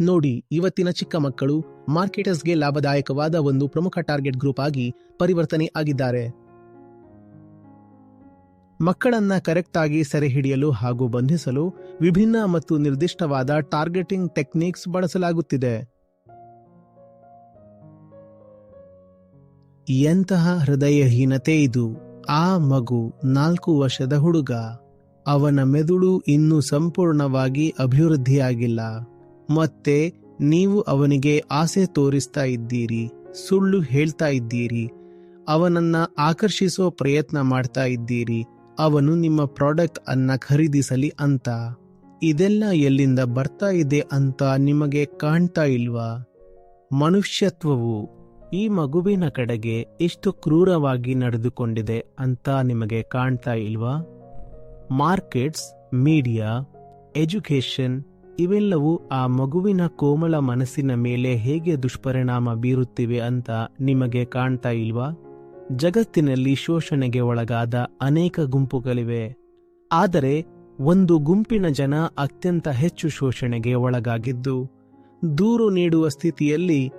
ನೋಡಿ, ಇವತ್ತಿನ ಚಿಕ್ಕ ಮಕ್ಕಳು ಮಾರ್ಕೆಟರ್ಸ್ಗೆ ಲಾಭದಾಯಕವಾದ ಒಂದು ಪ್ರಮುಖ ಟಾರ್ಗೆಟ್ ಗ್ರೂಪ್ ಆಗಿ ಪರಿವರ್ತನೆ ಆಗಿದ್ದಾರೆ. ಮಕ್ಕಳನ್ನ ಕರೆಕ್ಟ್ ಆಗಿ ಸೆರೆ ಹಿಡಿಯಲು ಹಾಗೂ ಬಂಧಿಸಲು ವಿಭಿನ್ನ ಮತ್ತು ನಿರ್ದಿಷ್ಟವಾದ ಟಾರ್ಗೆಟಿಂಗ್ ಟೆಕ್ನಿಕ್ಸ್ ಬಳಸಲಾಗುತ್ತಿದೆ. ಎಂತಹ ಹೃದಯಹೀನತೆ ಇದು. ಆ ಮಗು ನಾಲ್ಕು ವರ್ಷದ ಹುಡುಗ. ಅವನ ಮೆದುಳು ಇನ್ನೂ ಸಂಪೂರ್ಣವಾಗಿ ಅಭಿವೃದ್ಧಿಯಾಗಿಲ್ಲ. ಮತ್ತೆ ನೀವು ಅವನಿಗೆ ಆಸೆ ತೋರಿಸ್ತಾ ಇದ್ದೀರಿ, ಸುಳ್ಳು ಹೇಳ್ತಾ ಇದ್ದೀರಿ, ಅವನನ್ನ ಆಕರ್ಷಿಸೋ ಪ್ರಯತ್ನ ಮಾಡ್ತಾ ಇದ್ದೀರಿ, ಅವನು ನಿಮ್ಮ ಪ್ರಾಡಕ್ಟ್ ಅನ್ನ ಖರೀದಿಸಲಿ ಅಂತ. ಇದೆಲ್ಲ ಎಲ್ಲಿಂದ ಬರ್ತಾ ಇದೆ ಅಂತ ನಿಮಗೆ ಕಾಣ್ತಾ ಇಲ್ವಾ? ಮನುಷ್ಯತ್ವವು ಈ ಮಗುವಿನ ಕಡೆಗೆ ಎಷ್ಟು ಕ್ರೂರವಾಗಿ ನಡೆದುಕೊಂಡಿದೆ ಅಂತ ನಿಮಗೆ ಕಾಣ್ತಾ ಇಲ್ವಾ? ಮಾರ್ಕೆಟ್ಸ್, ಮೀಡಿಯಾ ಎಜುಕೇಶನ್ ಇವೆಲ್ಲವೂ ಆ ಮಗುವಿನ ಕೋಮಲ ಮನಸ್ಸಿನ ಮೇಲೆ ಹೇಗೆ ದುಷ್ಪರಿಣಾಮ ಬೀರುತ್ತಿವೆ ಅಂತ ನಿಮಗೆ ಕಾಣ್ತಾ ಇಲ್ವಾ? ಜಗತ್ತಿನಲ್ಲಿ ಶೋಷಣೆಗೆ ಒಳಗಾದ ಅನೇಕ ಗುಂಪುಗಳಿವೆ. ಆದರೆ ಒಂದು ಗುಂಪಿನ ಜನ ಅತ್ಯಂತ ಹೆಚ್ಚು ಶೋಷಣೆಗೆ ಒಳಗಾಗಿದ್ದು, ದೂರು ನೀಡುವ ಸ್ಥಿತಿಯಲ್ಲಿ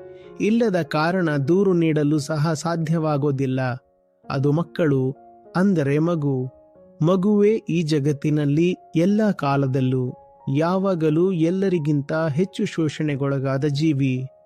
ಇಲ್ಲದ ಕಾರಣ ದೂರು ನೀಡಲು ಸಹ ಸಾಧ್ಯವಾಗೋದಿಲ್ಲ. ಅದು ಮಕ್ಕಳು, ಅಂದರೆ ಮಗು. ಮಗುವೇ ಈ ಜಗತ್ತಿನಲ್ಲಿ ಎಲ್ಲ ಕಾಲದಲ್ಲೂ ಯಾವಾಗಲೂ ಎಲ್ಲರಿಗಿಂತ ಹೆಚ್ಚು ಶೋಷಣೆಗೊಳಗಾದ ಜೀವಿ.